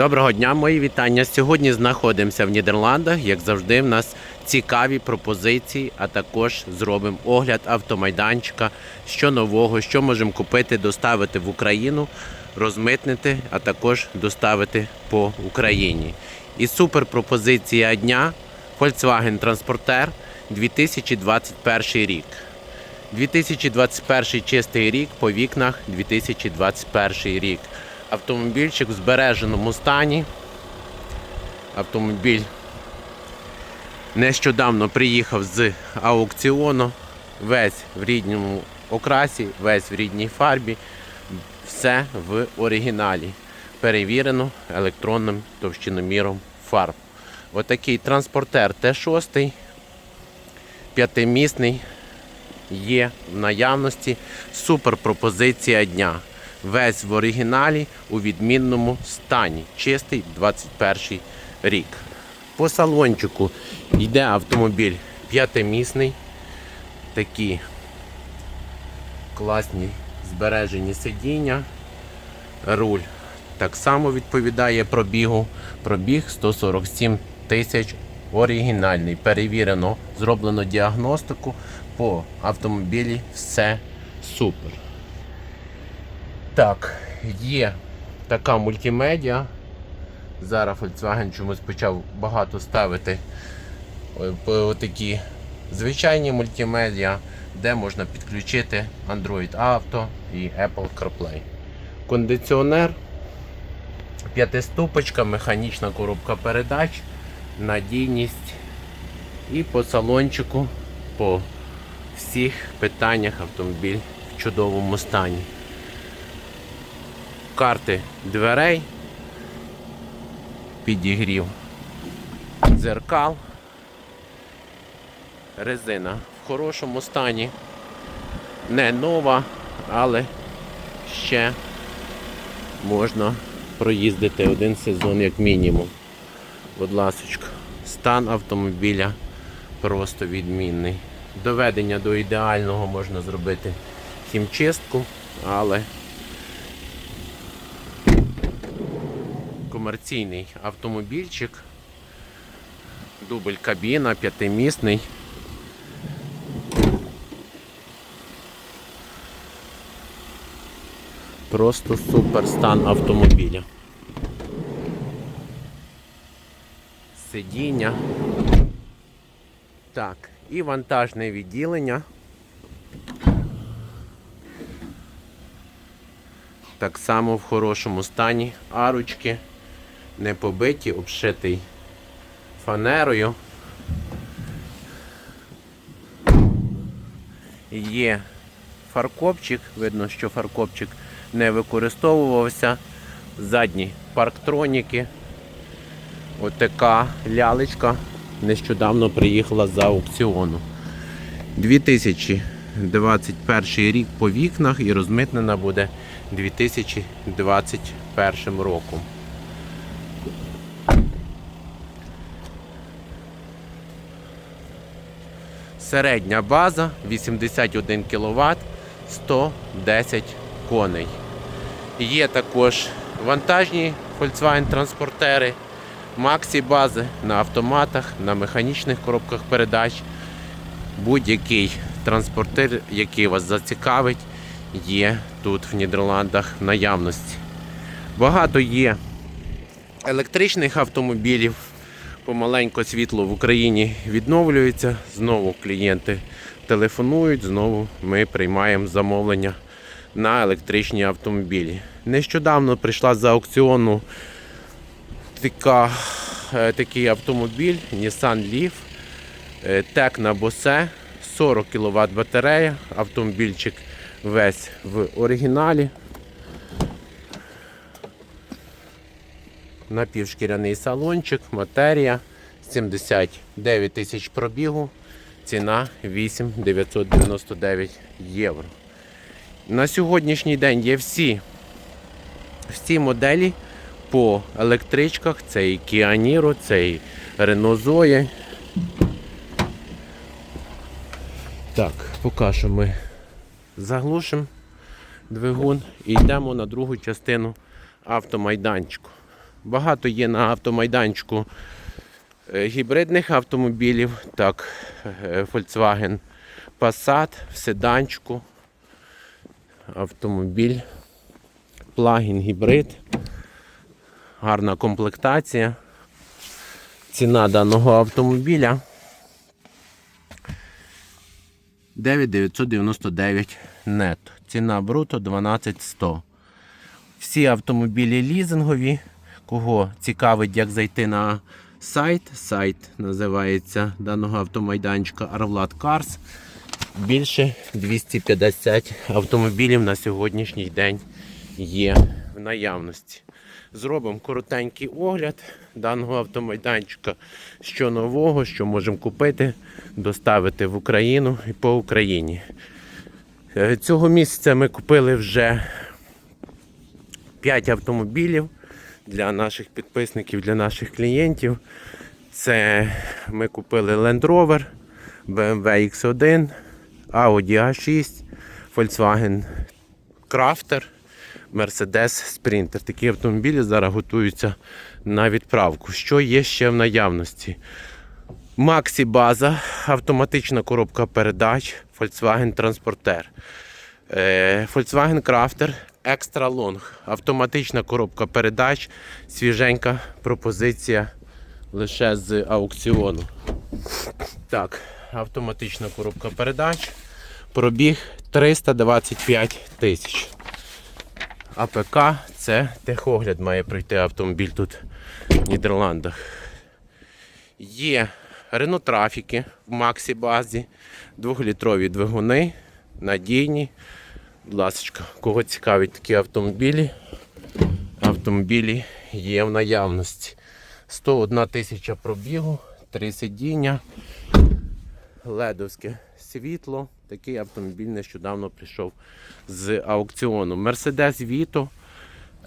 Доброго дня, мої вітання. Сьогодні знаходимося в Нідерландах. Як завжди, в нас цікаві пропозиції, а також зробимо огляд автомайданчика, що нового, що можемо купити, доставити в Україну, розмитнити, а також доставити по Україні. І супер пропозиція дня Volkswagen Transporter 2021 рік. 2021 чистий рік по вікнах 2021 рік. Автомобільчик в збереженому стані. Автомобіль нещодавно приїхав з аукціону. Весь в рідному окрасі, весь в рідній фарбі. Все в оригіналі. Перевірено електронним товщиноміром фарб. Отакий транспортер Т6, п'ятимісний, є в наявності. Супер пропозиція дня. Весь в оригіналі у відмінному стані. Чистий 21 рік. По салончику йде автомобіль п'ятимісний. Такі класні збережені сидіння. Руль так само відповідає пробігу. Пробіг 147 тисяч оригінальний. Перевірено, зроблено діагностику по автомобілі. Все супер. Так, є така мультимедіа. Зараз Volkswagen чомусь почав багато ставити е, такі звичайні мультимедіа, де можна підключити Android Auto і Apple CarPlay. Кондиціонер, п'ятиступочка, механічна коробка передач, надійність і по салончику, по всіх питаннях автомобіль в чудовому стані карти дверей, підігрів дзеркал, резина в хорошому стані, не нова, але ще можна проїздити один сезон як мінімум. Будь ласочка, стан автомобіля просто відмінний. Доведення до ідеального можна зробити хімчистку, але комерційний автомобільчик. Дубль кабіна, п'ятимісний. Просто супер стан автомобіля. Сидіння. Так, і вантажне відділення. Так само в хорошому стані. Арочки не побиті, обшитий фанерою. Є фаркопчик, видно, що фаркопчик не використовувався. Задні парктроніки. Отака лялечка нещодавно приїхала з аукціону. 2021 рік по вікнах і розмитнена буде 2021 роком. Середня база 81 кВт 110 коней. Є також вантажні Volkswagen транспортери, максі бази на автоматах, на механічних коробках передач. Будь-який транспортер, який вас зацікавить, є тут в Нідерландах в наявності. Багато є електричних автомобілів. Помаленько світло в Україні відновлюється. Знову клієнти телефонують, знову ми приймаємо замовлення на електричні автомобілі. Нещодавно прийшла з аукціону така, е, такий автомобіль Nissan Leaf Tecna Bose 40 кВт батарея, автомобільчик весь в оригіналі. Напівшкіряний салончик, матерія, 79 тисяч пробігу, ціна 8 999 євро. На сьогоднішній день є всі, всі моделі по електричках. Це і Kia Niro, це і Renault Zoe. Так, поки що ми заглушимо двигун і йдемо на другу частину автомайданчику. Багато є на автомайданчику е, гібридних автомобілів. Так, е, Volkswagen Passat в седанчику. Автомобіль. Плагін гібрид. Гарна комплектація. Ціна даного автомобіля 9999 нетто. Ціна бруто 12100. Всі автомобілі лізингові. Кого цікавить, як зайти на сайт. Сайт називається даного автомайданчика Arvlad Cars. Більше 250 автомобілів на сьогоднішній день є в наявності. Зробимо коротенький огляд даного автомайданчика, що нового, що можемо купити, доставити в Україну і по Україні. Е, Цього місяця ми купили вже 5 автомобілів для наших підписників, для наших клієнтів. Це ми купили Land Rover, BMW X1, Audi A6, Volkswagen Crafter, Mercedes Sprinter. Такі автомобілі зараз готуються на відправку. Що є ще в наявності? Maxi база, автоматична коробка передач, Volkswagen Transporter. Е, Volkswagen Crafter Extra Long, автоматична коробка передач, свіженька пропозиція лише з аукціону. Так, автоматична коробка передач. Пробіг 325 тисяч. АПК це техогляд має пройти автомобіль тут в Нідерландах. Є Renault трафіки в Максі базі, 2-літрові двигуни, надійні. Будь ласка, кого цікавить такі автомобілі, автомобілі є в наявності. 101 тисяча пробігу, 3 сидіння, ледовське світло. Такий автомобіль нещодавно прийшов з аукціону. Mercedes Vito,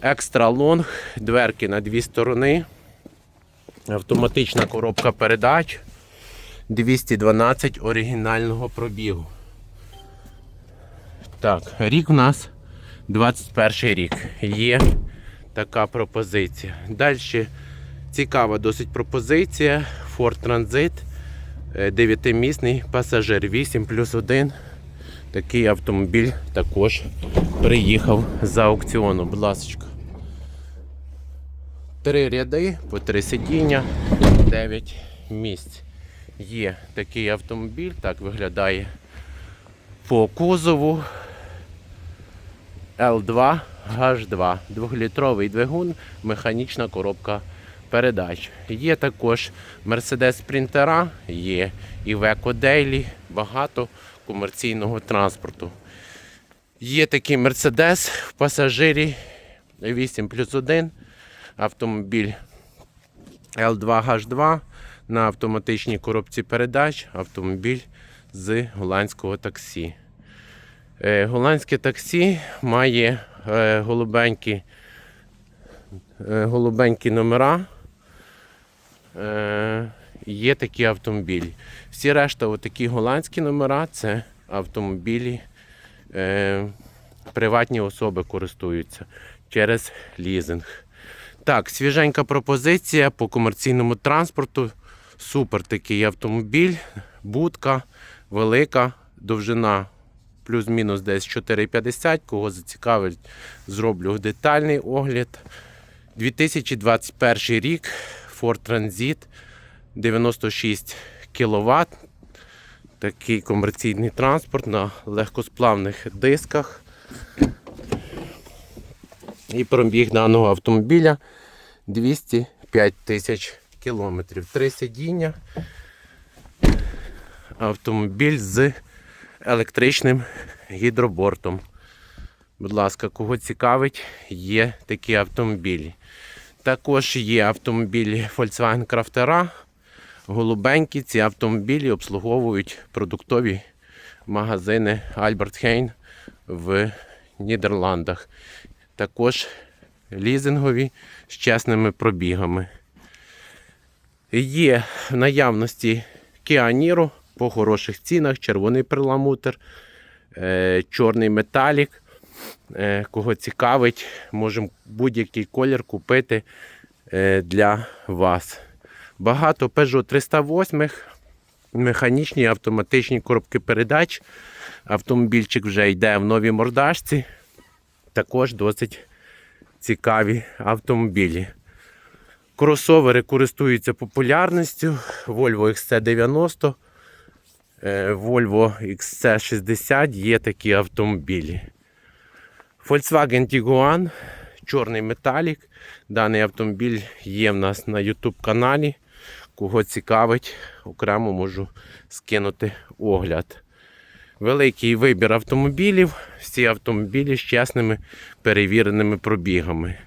Extra Long, дверки на дві сторони, автоматична коробка передач, 212 оригінального пробігу. Так, рік у нас 21 рік. Є така пропозиція. Далі цікава досить пропозиція. Ford Transit. 9-місний пасажир 8 плюс 1. Такий автомобіль також приїхав з аукціону. Будь ласка. Три ряди по три сидіння, 9 місць. Є такий автомобіль, так виглядає по кузову. L2 H2, 2-літровий двигун, механічна коробка передач. Є також Mercedes Sprinter, є Iveco Daily, багато комерційного транспорту. Є такий Mercedes в пасажирі 8 плюс 1, автомобіль L2H2 на автоматичній коробці передач, автомобіль з голландського таксі. Е, Голландське таксі має е, голубенькі, е, голубенькі номера. Є такі автомобілі. Всі решта, отакі голландські номера, це автомобілі. Приватні особи користуються через лізинг. Так, свіженька пропозиція по комерційному транспорту. Супер такий автомобіль, будка велика, довжина плюс-мінус десь 4,50. Кого зацікавить, зроблю детальний огляд. 2021 рік Ford Transit 96 кВт. Такий комерційний транспорт на легкосплавних дисках. І пробіг даного автомобіля 205 тисяч кілометрів. Три сидіння. Автомобіль з електричним гідробортом. Будь ласка, кого цікавить, є такі автомобілі. Також є автомобілі Volkswagen Craftera. Голубенькі ці автомобілі обслуговують продуктові магазини Albert Heijn в Нідерландах. Також лізингові з чесними пробігами. Є в наявності Kia Niro по хороших цінах, червоний перламутр, е, чорний металік. Е, Кого цікавить, можемо будь-який колір купити е, для вас. Багато Peugeot 308, механічні автоматичні коробки передач. Автомобільчик вже йде в новій мордашці. Також досить цікаві автомобілі. Кросовери користуються популярністю. Volvo XC90, е, Volvo XC60 є такі автомобілі. Volkswagen Tiguan, чорний металік. Даний автомобіль є в нас на YouTube каналі. Кого цікавить, окремо можу скинути огляд. Великий вибір автомобілів. Всі автомобілі з чесними перевіреними пробігами.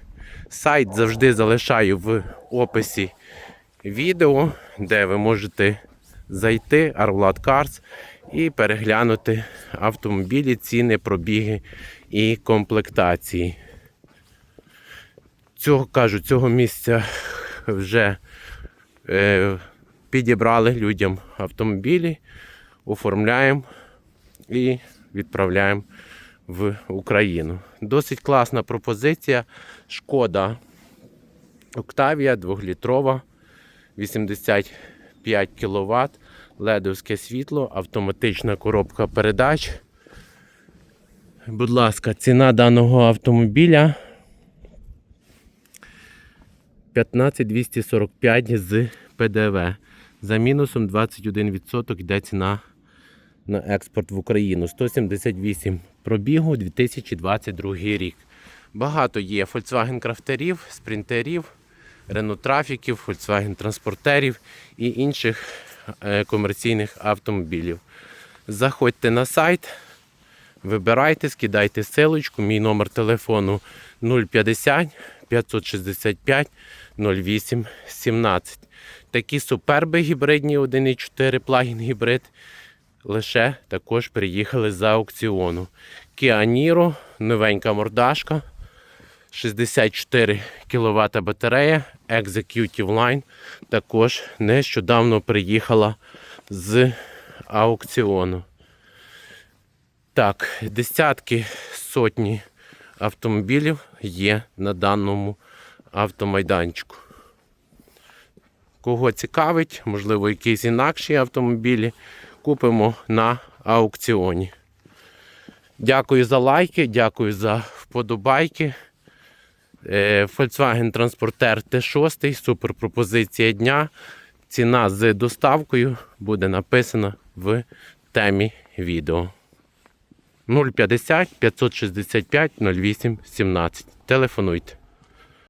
Сайт завжди залишаю в описі відео, де ви можете зайти Arvlad Cars і переглянути автомобілі, ціни, пробіги і комплектації. Цього кажу, цього місця вже е, підібрали людям автомобілі, оформляємо і відправляємо в Україну. Досить класна пропозиція. Шкода Октавія 2-літрова, 85 кВт, ледовське світло, автоматична коробка передач. Будь ласка, ціна даного автомобіля 15245 з ПДВ. За мінусом 21% йде ціна на експорт в Україну. 178 пробігу 2022 рік. Багато є Volkswagen крафтерів, спринтерів, Renault трафіків, Volkswagen транспортерів і інших е, комерційних автомобілів. Заходьте на сайт, вибирайте, скидайте ссылочку. Мій номер телефону 050 565 08 17. Такі суперби гібридні 1.4 плагін гібрид лише також приїхали з аукціону. Niro, новенька мордашка, 64 кВт батарея, Executive Line також нещодавно приїхала з аукціону. Так, десятки сотні автомобілів є на даному автомайданчику. Кого цікавить, можливо, якісь інакші автомобілі, купимо на аукціоні. Дякую за лайки, дякую за вподобайки. Е, Volkswagen Transporter T6, супер пропозиція дня. Ціна з доставкою буде написана в темі відео. 050 565 08 17. Телефонуйте.